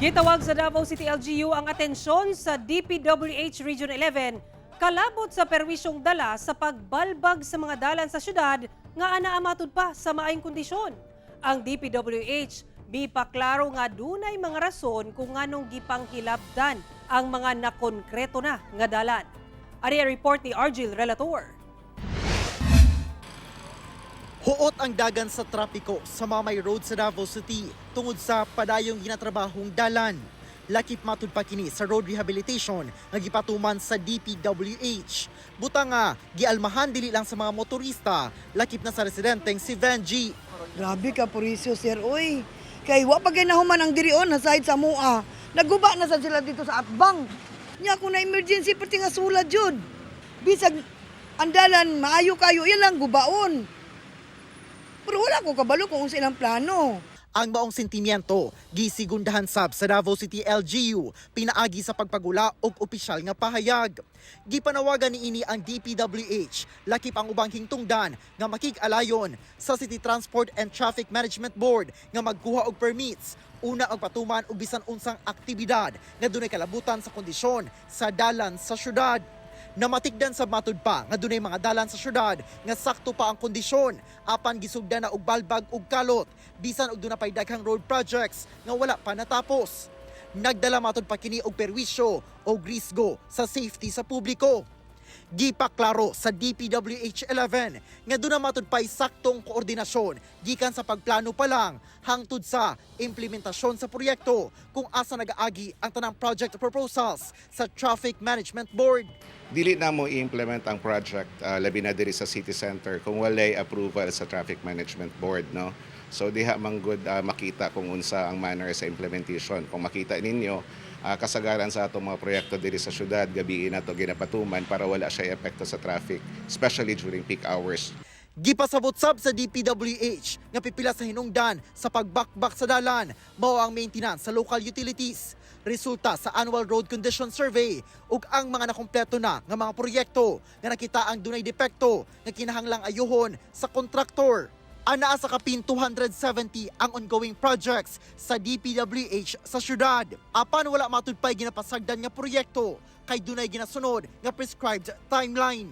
Gitawag sa Davao City LGU ang atensyon sa DPWH Region 11 kalabot sa perwisyong dala sa pagbalbag sa mga dalan sa syudad nga anaamatod pa sa maayong kondisyon. Ang DPWH mipaklaro nga dunay mga rason kung nganong gipanghilabdan ang mga nakonkreto na nga dalan. Ari report ni Argil Relator. Huot ang dagan sa trapiko sa Mamay Road sa Davao City tungod sa padayong ginatrabahong dalan. Lakip matud pa kini sa road rehabilitation nga gipatuman sa DPWH. Buta nga gialmahan dili lang sa mga motorista, lakip na sa residenteng si Venji. Grabe ka, Purisyo, sir. Uy, kay wa pa ginahuman ang dirion na side sa mua. Naguba na sa sila dito sa atbang. Nya kung na emergency pati nga sulad yun. Bisag andalan, maayo kayo, yan lang gubaon. Pero wala ko kabalo kung silang plano. Ang maong sentimiento gisigundahan sab sa Davao City LGU pinaagi sa pagpagula og opisyal nga pahayag. Gipanawagan niini ang DPWH lakip ang ubang hingtungdan nga makig-alayon sa City Transport and Traffic Management Board nga magkuha og permits una og patuman og bisan unsang aktibidad nga dunay kalabutan sa kondisyon sa dalan sa syudad. Namatigdan sa matud pa nga dunay mga dalan sa syudad nga sakto pa ang kondisyon apan gisugdan na og balbag ug kalot bisan og dunay daghang road projects nga wala pa natapos. Nagdala matud pa kini og perwisyo o risgo sa safety sa publiko. Gipaklaro sa DPWH 11 nga doon na matud pa'y saktong koordinasyon gikan sa pagplano pa lang hangtod sa implementasyon sa proyekto kung asa nagaagi ang tanang project proposals sa Traffic Management Board. Dili na mo i-implement ang project uh, labi na diri sa city center kung walay approval sa traffic management board no. So diha man good uh, makita kung unsa ang manner sa implementation. Kung makita ninyo uh, kasagaran sa atong mga proyekto diri sa syudad gabi na to ginapatuman para wala siya epekto sa traffic especially during peak hours. Gipasabot sab sa DPWH nga pipila sa hinungdan sa pagbakbak sa dalan mao ang maintenance sa local utilities. Resulta sa annual road condition survey ug ang mga nakompleto na nga mga proyekto nga nakita ang dunay depekto nga kinahanglang ayuhon sa kontraktor. Anaa sa kapin 270 ang ongoing projects sa DPWH sa syudad. Apan wala matud pay ginapasagdan nga proyekto kay dunay ginasunod nga prescribed timeline.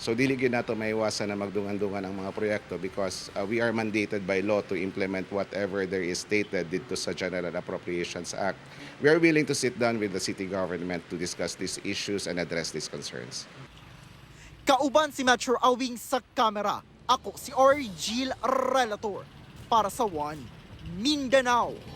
So dili gyud nato maiwasan na magdungan-dungan ang mga proyekto because uh, we are mandated by law to implement whatever there is stated dito sa General Appropriations Act. We are willing to sit down with the city government to discuss these issues and address these concerns. Kauban si Metro Awing sa kamera. Ako si Orgil Relator para sa One Mindanao.